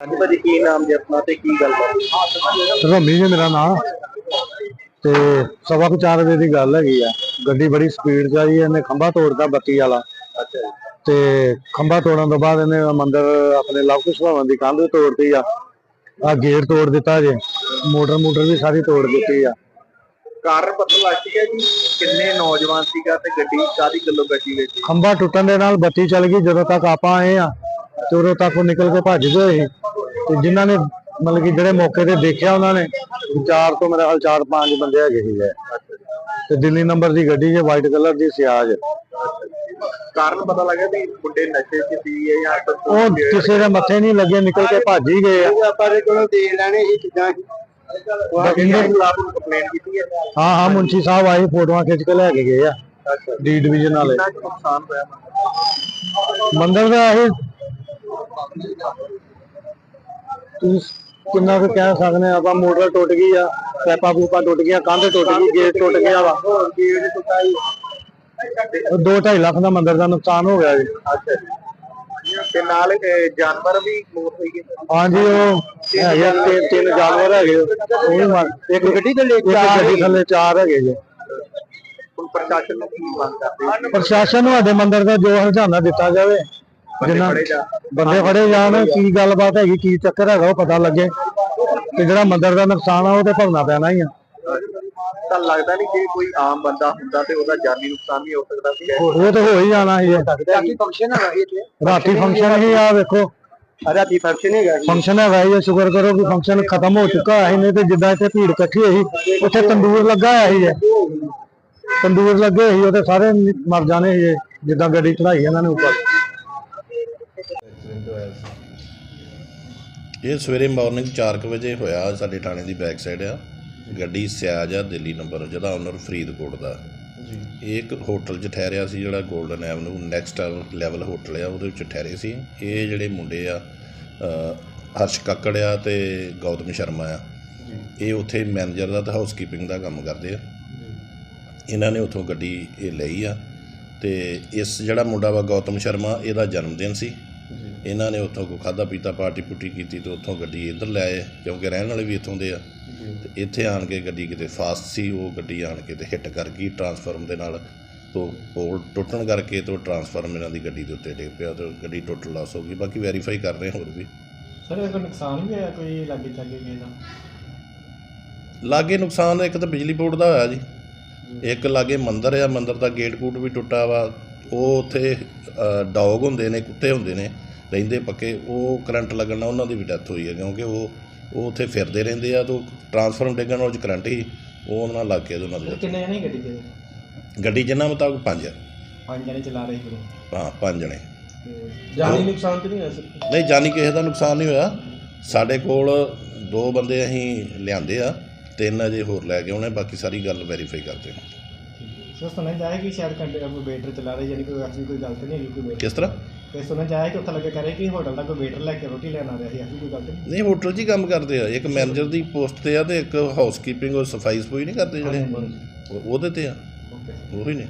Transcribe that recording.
ਹਾਂਜੀ ਭਾਜੀ ਕੀ ਨਾਮ ਜੀ ਆਪਣਾ ਤੇ ਕੀ ਗੱਲ ਰਮੀ ਜੀ ਮੇਰਾ ਨਾਮ ਤੇ ਸਵਾ ਕੁ ਚਾਰ ਵਜੇ ਦੀ ਗੱਲ ਹੈਗੀ ਆ। ਗੱਡੀ ਬੜੀ ਸਪੀਡ 'ਚ ਆਈ ਇਹਨੇ ਖੰਭਾ ਤੋੜਦਾ ਬੱਤੀ ਵਾਲਾ। ਅੱਛਾ ਜੀ। ਤੇ ਖੰਭਾ ਤੋੜਨ ਤੋਂ ਬਾਅਦ ਇਹਨੇ ਮੰਦਰ ਆਪਣੇ ਲਵ ਕੁਸ਼ ਭਵਨ ਦੀ ਕੰਧ ਤੋੜਤੀ ਆ। ਆ ਗੇਟ ਤੋੜ ਦਿੱਤਾ ਜੇ। ਮੋਟਰ ਮੋਟਰ ਵੀ ਸਾਰੀ ਤੋੜ ਦਿੱਤੀ ਆ। ਕਾਰਨ ਪਤਾ ਲੱਗ ਗਿਆ ਜੀ ਕਿੰਨੇ ਨੌਜਵਾਨ ਸੀਗਾ ਤੇ ਗੱਡੀ ਕਾਦੀ ਕਿਲੋ ਗੱਡੀ ਵਿੱਚ? ਖੰਭਾ ਟੁੱਟਣ ਦੇ ਨਾਲ ਬੱਤੀ ਚੱਲ ਗਈ ਜਦੋਂ ਤੱਕ ਆਪਾਂ ਆਏ ਆ ਤੇ ਉਦੋਂ ਤੱਕ ਉਹ ਨਿਕਲ ਕੇ ਭੱਜ ਗਏ ਸੀ। ਤੇ ਜਿਨ੍ਹਾਂ ਨੇ ਮਤਲਬ ਕਿ ਜਿਹੜੇ ਮੌਕੇ ਤੇ ਦੇਖਿਆ ਉਹਨਾਂ ਨੇ ਚਾਰ ਤੋਂ ਮੇਰੇ ਹਾਲ ਚਾਰ ਪੰਜ ਬੰਦੇ ਹੈਗੇ ਸੀਗੇ। ਤੇ ਦਿੱਲੀ ਨੰਬਰ ਦੀ ਗੱਡੀ ਜੇ ਵਾਈਟ ਕਲਰ ਦੀ ਸਿਆਜ। ਕਾਰਨ ਪਤਾ ਲੱਗਾ ਵੀ ਮੁੰਡੇ ਨਸ਼ੇ 'ਚ ਸੀ ਜਾਂ ਉਹ ਕਿਸੇ ਦੇ ਮੱਥੇ ਨਹੀਂ ਲੱਗੇ ਨਿਕਲ ਕੇ ਭੱਜ ਹੀ ਗਏ ਆ। ਆਪਾਂ ਦੇ ਕੋਲੋਂ ਦੇ ਲੈਣੇ ਸੀ ਚੀਜ਼ਾਂ। ਹੈ। ਹਾਂ ਮੁੰਸ਼ੀ ਸਾਹਿਬ ਆਏ ਫੋਟੋਆਂ ਖਿੱਚ ਕੇ ਲੈ ਕੇ ਗਏ ਆ। ਡੀ ਡਿਵੀਜ਼ਨ ਵਾਲੇ। ਮੰਦਰ ਦਾ ਇਹ ਤੁਸੀਂ ਕਿੰਨਾ ਕੁ ਕਹਿ ਸਕਦੇ ਆ ਆਪਾਂ ਮੋਟਰ ਟੁੱਟ ਗਈ ਆ ਪੈਪਾ ਪੂਪਾ ਟੁੱਟ ਗਿਆ ਕੰਧ ਟੁੱਟ ਗਈ ਗੇਟ ਟੁੱਟ ਗਿਆ ਵਾ। ਦੋ 2.5 ਲੱਖ ਦਾ ਮੰਦਰ ਦਾ ਨੁਕਸਾਨ ਹੋ ਗਿਆ ਜੀ। ਅੱਛਾ ਤੇ ਨਾਲ ਜਾਨਵਰ ਵੀ ਮੌਤ ਹੋਈ ਗਏ ਹਾਂਜੀ ਉਹ ਹੈਗੇ ਤਿੰਨ ਤਿੰਨ ਜਾਨਵਰ ਹੈਗੇ ਉਹ ਵੀ ਮਰ ਇੱਕ ਗੱਡੀ ਥੱਲੇ ਚਾਰ ਗੱਡੀ ਥੱਲੇ ਚਾਰ ਹੈਗੇ ਜੀ। ਪ੍ਰਸ਼ਾਸਨ ਨੂੰ ਕੀ ਮੰਗ ਕਰਦੇ ਪ੍ਰਸ਼ਾਸਨ ਨੂੰ ਸਾਡੇ ਮੰਦਰ ਦਾ ਜੋ ਹਰਜਾਨਾ ਦਿੱਤਾ ਜਾਵੇ ਜਿੰਨਾ ਬੰਦੇ ਫੜੇ ਜਾਣ ਕੀ ਗੱਲਬਾਤ ਹੈਗੀ ਕੀ ਚੱਕਰ ਹੈਗਾ ਉਹ ਪਤਾ ਲੱਗੇ। ਤੇ ਜਿਹੜਾ ਮੰਦਰ ਦਾ ਨੁਕਸਾਨ ਆ ਉਹ ਤੇ ਭਰਨਾ ਪੈਣਾ ਹੀ ਆ। ਤਾਂ ਲੱਗਦਾ ਨਹੀਂ ਜੇ ਕੋਈ ਆਮ ਬੰਦਾ ਹੁੰਦਾ ਤੇ ਉਹਦਾ ਜਾਨੀ ਨੁਕਸਾਨ ਵੀ ਹੋ ਸਕਦਾ ਸੀ। ਉਹ ਉਹ ਤਾਂ ਹੋ ਹੀ ਜਾਣਾ ਸੀ। ਰਾਤੀ ਫੰਕਸ਼ਨ ਹੈਗਾ ਇੱਥੇ। ਰਾਤੀ ਫੰਕਸ਼ਨ ਹੀ ਆ ਵੇਖੋ। ਰਾਤੀ ਫੰਕਸ਼ਨ ਹੈਗਾ ਫੰਕਸ਼ਨ ਹੈਗਾ ਇਹ ਸ਼ੁਕਰ ਕਰੋ ਕਿ ਫੰਕਸ਼ਨ ਖਤਮ ਹੋ ਚੁੱਕਾ ਹੈ ਨਹੀਂ ਤੇ ਜਿੱਦਾਂ ਇੱਥੇ ਭੀੜ ਇਕੱਠੀ ਹੋਈ ਉੱਥੇ ਤੰਦੂਰ ਲੱਗਾ ਹੋਇਆ ਸੀ। ਇਹ। ਤੰਦੂਰ ਲੱਗੇ ਹੋਏ ਸੀ ਉਹ ਤੇ ਸਾਰੇ ਮਰ ਜਾਣੇ ਸੀ ਜਿੱਦਾਂ ਗੱਡੀ ਚੜਾਈ ਇਹਨਾਂ ਨੇ ਉੱਪਰ। ਇਹ ਸਵੇਰੇ ਮਾਰਨਿੰਗ 4:00 ਵਜੇ ਹੋਇਆ ਸਾਡੇ ਥਾਣੇ ਦੀ ਬੈਕ ਸਾਈਡ ਆ। ਗੱਡੀ ਸਿਆਜ ਆ ਦਿੱਲੀ ਨੰਬਰ ਜਿਹਦਾ ਓਨਰ ਫਰੀਦਕੋਟ ਦਾ। ਜੀ। ਇਹ ਇੱਕ ਹੋਟਲ 'ਚ ਠਹਿਰਿਆ ਸੀ ਜਿਹੜਾ golden avenue next level hotel ਆ ਉਹਦੇ ਵਿੱਚ ਠਹਿਰੇ ਸੀ। ਇਹ ਜਿਹੜੇ ਮੁੰਡੇ ਆ ਅ, ਹਰਸ਼ ਕੱਕੜ ਆ ਤੇ ਗੌਤਮ ਸ਼ਰਮਾ ਆ। ਇਹ ਉੱਥੇ ਮੈਨੇਜਰ ਦਾ ਤੇ ਹਾਊਸਕੀਪਿੰਗ ਦਾ ਕੰਮ ਕਰਦੇ ਆ। ਇਹਨਾਂ ਨੇ ਉੱਥੋਂ ਗੱਡੀ ਇਹ ਲਈ ਆ। ਤੇ ਇਸ ਜਿਹੜਾ ਮੁੰਡਾ ਵਾ ਗੌਤਮ ਸ਼ਰਮਾ ਇਹਦਾ ਜਨਮ ਦਿਨ ਸੀ। ਇਹਨਾਂ ਨੇ ਉੱਥੋਂ ਕੋ ਖਾਦਾ ਪੀਤਾ ਪਾਰਟੀ ਪੁੱਟੀ ਕੀਤੀ ਤੇ ਉੱਥੋਂ ਗੱਡੀ ਇੱਧਰ ਲੈ ਆਏ ਕਿਉਂਕਿ ਰਹਿਣ ਵਾਲੇ ਵੀ ਇੱਥੋਂ ਦੇ ਆ। ਤੇ ਇੱਥੇ ਆਣ ਕੇ ਗੱਡੀ ਕਿਤੇ ਫਾਸਟ ਸੀ ਉਹ ਗੱਡੀ ਆਣ ਕੇ ਤੇ ਹਿੱਟ ਕਰ ਗਈ ਟਰਾਂਸਫਾਰਮ ਦੇ ਨਾਲ। ਤੋਂ ਪੋਲ ਟੁੱਟਣ ਕਰਕੇ ਤੋਂ ਟਰਾਂਸਫਾਰਮ ਇਹਨਾਂ ਦੀ ਗੱਡੀ ਦੇ ਉੱਤੇ ਡਿੱਗ ਪਿਆ ਤੇ ਗੱਡੀ ਟੁੱਟ ਲਾਸ ਹੋ ਗਈ। ਬਾਕੀ ਵੈਰੀਫਾਈ ਕਰ ਰਹੇ ਹੋਰ ਵੀ। ਸਰ ਇਹ ਕੋਈ ਨੁਕਸਾਨ ਵੀ ਹੋਇਆ ਕੋਈ ਲਾਗੇ ਚਾਗੇ ਕਿਸੇ ਦਾ ਲਾਗੇ ਨੁਕਸਾਨ ਇੱਕ ਤਾਂ ਬਿਜਲੀ ਬੋਰਡ ਦਾ ਹੋਇਆ ਜੀ। ਇੱਕ ਲਾਗੇ ਮੰਦਿਰ ਆ ਮੰਦਿਰ ਦਾ ਗੇਟ ਕੂਟ ਵੀ ਟੁੱਟਾ ਵਾ। ਉਹ ਉੱਥੇ ਡੌਗ ਹੁੰਦੇ ਨੇ ਕੁੱਤੇ ਹੁੰਦੇ ਨੇ। ਰਹਿੰਦੇ ਪੱਕੇ ਉਹ ਕਰੰਟ ਲੱਗਣ ਨਾਲ ਉਹਨਾਂ ਦੀ ਵੀ ਡੈਥ ਹੋਈ ਹੈ ਕਿਉਂਕਿ ਉਹ ਉਹ ਉੱਥੇ ਫਿਰਦੇ ਰਹਿੰਦੇ ਆ ਤੋਂ ਟਰਾਂਸਫਾਰਮ ਡਿੱਗਣ ਨਾਲ ਉਹ 'ਚ ਕਰੰਟ ਹੀ ਉਹ ਉਹਨਾਂ ਨਾਲ ਲੱਗ ਕੇ ਤੇ ਉਹਨਾਂ ਦੀ death ਕਿੰਨੇ ਜਣੇ ਗੱਡੀ ਤੇ ਹੋਈ। ਗੱਡੀ ਜਿੰਨਾ ਮੁਤਾਬਕ ਪੰਜ ਆ। ਪੰਜ ਜਣੇ ਚਲਾ ਰਹੇ ਸੀ ਹਾਂ ਪੰਜ ਜਣੇ। ਜਾਨੀ ਨੁਕਸਾਨ ਤੇ ਨਹੀਂ ਹੋਇਆ ਸਰ ਨਹੀਂ ਜਾਨੀ ਕਿਸੇ ਦਾ ਨੁਕਸਾਨ ਨਹੀਂ ਹੋਇਆ। ਸਾਡੇ ਕੋਲ ਦੋ ਬੰਦੇ ਅਸੀਂ ਲਿਆਂਦੇ ਆ ਤਿੰਨ ਅਜੇ ਹੋਰ ਲੈ ਕੇ ਆਉਣੇ ਬਾਕੀ ਸਾਰੀ ਗੱਲ ਵੈਰੀਫਾਈ ਕਰਦੇ ਹਾਂ ਸੁਣਿਆ ਜਾਏ ਕਿ ਸ਼ਾਇਦ ਕੰਡੇ ਕੋਈ ਵੇਟਰ ਚਲਾ ਰਹੇ ਯਾਨੀ ਕੋਈ ਐਸੀ ਕੋਈ ਗਲਤ ਨਹੀਂ ਹੈਗੀ ਕੋਈ ਕਿਸ ਤਰ੍ਹਾਂ? ਤੇ ਸੁਣਿਆ ਜਾਏ ਕਿ ਉੱਥੇ ਲੱਗੇ ਕਰੇ ਕਿ ਹੋਟਲ ਦਾ ਕੋਈ ਵੇਟਰ ਲੈ ਕੇ ਰੋਟੀ ਲੈਣ ਆ ਰਿਹਾ ਸੀ ਐਸੀ ਕੋਈ ਗਲਤ ਨਹੀਂ। ਨਹੀਂ ਹੋਟਲ 'ਚ ਹੀ ਕੰਮ ਕਰਦੇ ਆ। ਇੱਕ ਮੈਨੇਜਰ ਦੀ ਪੋਸਟ ਤੇ ਆ ਤੇ ਇੱਕ ਹਾਊਸਕੀਪਿੰਗ ਔਰ ਸਫ਼ਾਈ ਸਫੂਈ ਨਹੀਂ ਕਰਦੇ ਜਿਹੜੇ? ਉਹ- ਉਹਦੇ ਤੇ ਆ। ਓਕੇ ਉਹੀ ਨੇ।